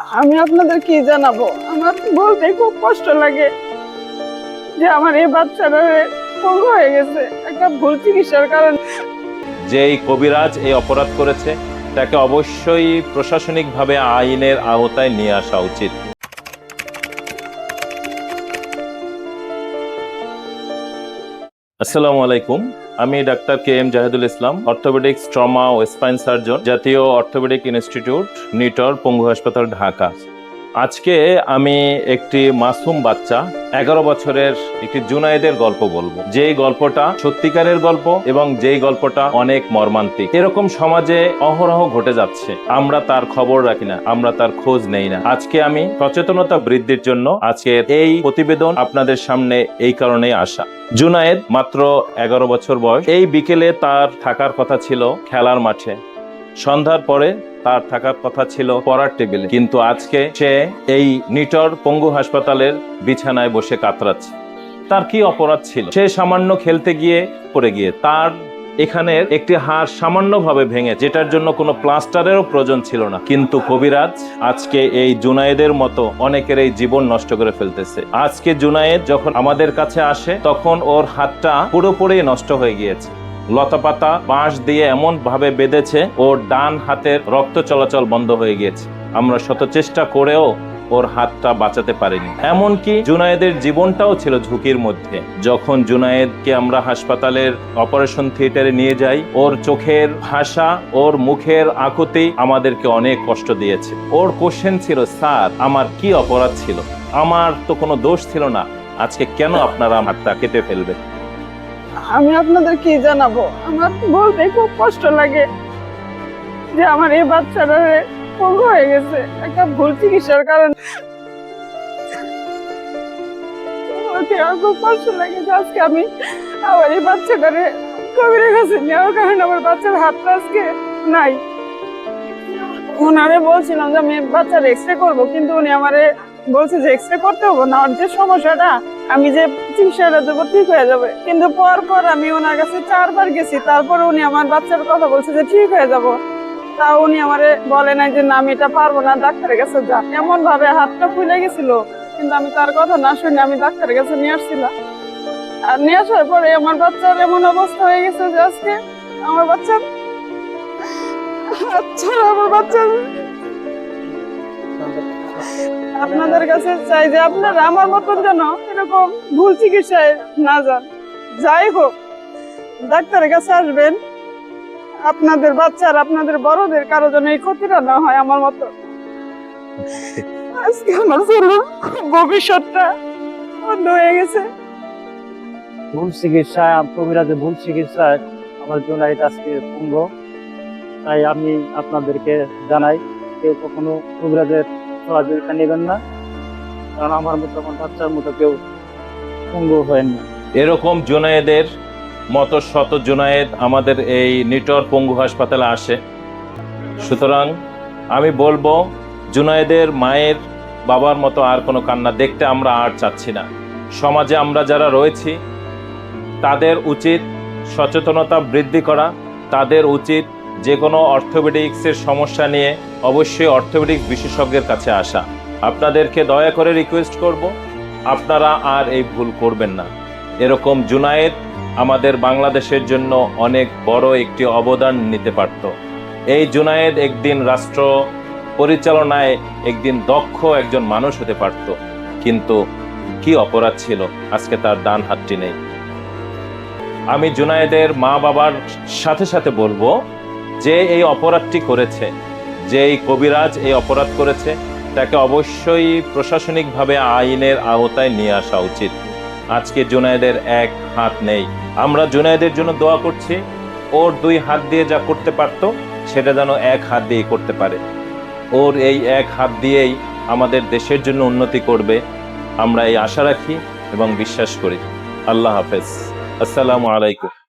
আমি আপনাদের কি জানাব? আমার বলতে খুব কষ্ট লাগে যে আমার এই বাচ্চাটা পঙ্গু হয়ে গেছে। একটা ভুল চিকিৎসার কারণে। যে এই কবিরাজ এই অপরাধ করেছে, তাকে অবশ্যই প্রশাসনিকভাবে আইনের আওতায় নিয়ে আসা উচিত। আসসালামু আলাইকুম। আমি doctor K M Jahedul Islam, orthopaedics trauma ও স্পাইন সার্জন জাতীয় অর্থোপেডিক ইনস্টিটিউট, নিটর, পঙ্গু হাসপাতাল, ঢাকা। আজকে আমি একটি মাসুম বাচ্চা, এগারো বছরের একটি জুনায়েদের গল্প বলব। যেই গল্পটা সত্যিকারের গল্প এবং যেই গল্পটা অনেক মর্মান্তিক। এরকম সমাজে অহরহ ঘটে যাচ্ছে। আমরা তার খবর রাখি না, আমরা তার খোঁজ নেই না। আজকে আমি সচেতনতা বৃদ্ধির জন্য আজকের এই প্রতিবেদন আপনাদের সামনে এই কারণেই আসা। জুনায়েদ মাত্র এগারো বছর বয়স। এই বিকেলে তার থাকার কথা ছিল খেলার মাঠে। সন্ধ্যার পরে তার থাকার কথা ছিল পড়ার টেবিলে। কিন্তু আজকে সে এই নিটর পঙ্গু হাসপাতালের বিছানায় বসে কাতরাচ্ছে। তার কি অপরাধ ছিল? সে সামান্য খেলতে গিয়ে পড়ে গিয়ে তার এখানের একটি হাড় সামান্যভাবে ভেঙে, যেটার জন্য কোনো প্লাস্টারেরও প্রয়োজন ছিল না। কিন্তু কবিরাজ আজকে এই জুনায়েদের মতো অনেকের এই জীবন নষ্ট করে ফেলতেছে। আজকে জুনায়েদ যখন আমাদের কাছে আসে, তখন ওর হাতটা পুরোপুরি নষ্ট হয়ে গিয়েছে। লতাপাতা বাঁশ দিয়ে এমন ভাবে বেঁধেছে ওর ডান হাতের রক্ত চলাচল বন্ধ হয়ে গিয়েছে। আমরা শত চেষ্টা করেও ওর হাতটা বাঁচাতে পারিনি। এমনকি জুনায়েদের জীবনটাও ছিল ঝুঁকির মধ্যে। যখন জুনায়েদকে আমরা হাসপাতালের অপারেশন থিয়েটারে নিয়ে যাই, ওর চোখের ভাষা, ওর মুখের আকুতি আমাদেরকে অনেক কষ্ট দিয়েছে। ওর কোশ্চেন ছিল, স্যার, আমার কি অপরাধ ছিল? আমার তো কোনো দোষ ছিল না। আজকে কেন আপনারা হাতটা কেটে ফেলবে আমি আপনাদের কি জানাব? আমার বলতে খুব কষ্ট লাগে যে আমার এই বাচ্চাটা পঙ্গু হয়ে গেছে। একটা ভুল চিকিৎসার কারণে। খুব কষ্ট লাগে আজকে আমি আমার এই বাচ্চাটারে নেওয়ার আমার বাচ্চার হাতটা আজকে নাই। বলছিলাম যে আমি বাচ্চার এক্স রে করব, কিন্তু উনি আমারে বলছে যে এক্স রে করতে হবে না। যে সমস্যাটা আমি যে চিকিৎসাটা দেবো ঠিক হয়ে যাবে, কিন্তু পর পর আমি ওনার কাছে চারবার গেছি, তারপর উনি আমার বাচ্চার কথা বলছে যে ঠিক হয়ে যাব। তা উনি আমারে বলে নাই যে, না, আমি এটা পারব না, ডাক্তারের কাছে যা। এমন ভাবে হাতটা ফুলে গেছিল, কিন্তু আমি তার কথা না শুনে আমি ডাক্তারের কাছে নিয়ে আসছিলাম আর নিয়ে আসার পরে আমার বাচ্চার এমন অবস্থা হয়ে গেছে যে আজকে আমার বাচ্চা আচ্ছা আমার বাচ্চা আপনাদের কাছে চাই যে আপনারা আমার মতন যেন এরকম ভুল চিকিৎসায় না যান। যাই হোক, ডাক্তারের কাছে আসবেন। আপনাদের বাচ্চার, আপনাদের বড়দের কারও যেন এই ক্ষতিটা না হয় আমার মতো। আজকে আমার ছেলের ভবিষ্যৎটা বন্ধ হয়ে গেছে। ভুল চিকিৎসা কবিরাজের ভুল চিকিৎসায় আমার জন্য এটা আজকে পঙ্গ তাই আমি আপনাদেরকে জানাই, কেউ কখনো কবিরাজের সহযোগিতা নেবেন না। কারণ আমার মতো আমার বাচ্চার মতো কেউ পঙ্গু না। এরকম জুনায়েদের মতো শত জুনায়েদ আমাদের এই নিটর পঙ্গু হাসপাতালে আসে। সুতরাং আমি বলব, জুনায়েদের মায়ের বাবার মতো আর কোনো কান্না দেখতে আমরা আর চাচ্ছি না। সমাজে আমরা যারা রয়েছি, তাদের উচিত সচেতনতা বৃদ্ধি করা, তাদের উচিত যে কোনো অর্থোপেডিক্সের সমস্যা নিয়ে অবশ্যই অর্থোপেডিক্স বিশেষজ্ঞের কাছে আসা। আপনাদেরকে দয়া করে রিকোয়েস্ট করব, আপনারা আর এই ভুল করবেন না। এরকম জুনায়েদ আমাদের বাংলাদেশের জন্য অনেক বড় একটি অবদান নিতে পারত। এই জুনায়েদ একদিন রাষ্ট্র পরিচালনায় একদিন দক্ষ একজন মানুষ হতে পারত, কিন্তু কি অপরাধ ছিল? আজকে তার ডান হাতটি নেই। আমি জুনায়েদের মা বাবার সাথে সাথে বলব যে এই অপরাধটি করেছে, যে এই কবিরাজ এই অপরাধ করেছে, তাকে অবশ্যই প্রশাসনিকভাবে আইনের আওতায় নিয়ে আসা উচিত। আজকে জুনায়েদের এক হাত নেই। আমরা জুনায়েদের জন্য দোয়া করছি, ওর দুই হাত দিয়ে যা করতে পারত, সেটা যেন এক হাত দিয়ে করতে পারে। ওর এই এক হাত দিয়েই আমাদের দেশের জন্য উন্নতি করবে। আমরা এই আশা রাখি এবং বিশ্বাস করি। আল্লাহ হাফেজ। আসসালামু আলাইকুম।